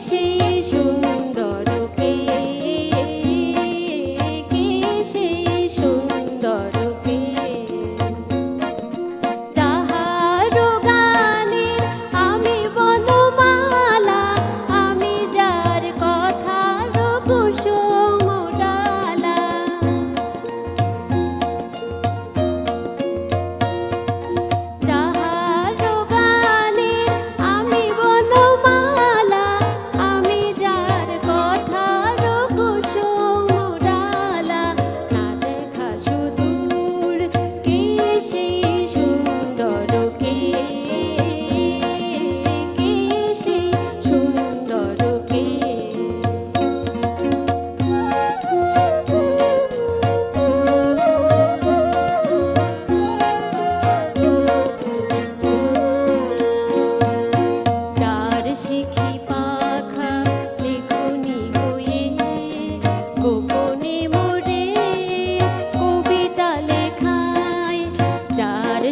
সেই সুন্দর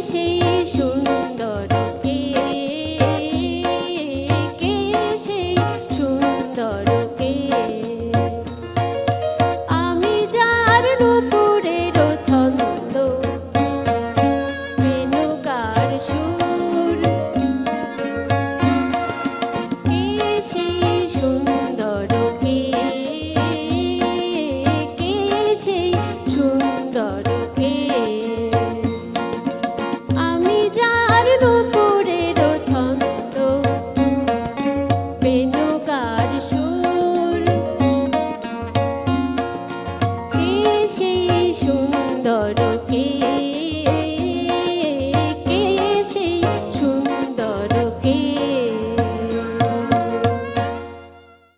সেই সুন্দর কে? কে সেই সুন্দর কে? আমি যার নুপুরের ছন্দ, মেনুকার সুর। কে সেই সুন্দর কে? কে সেই সুন্দর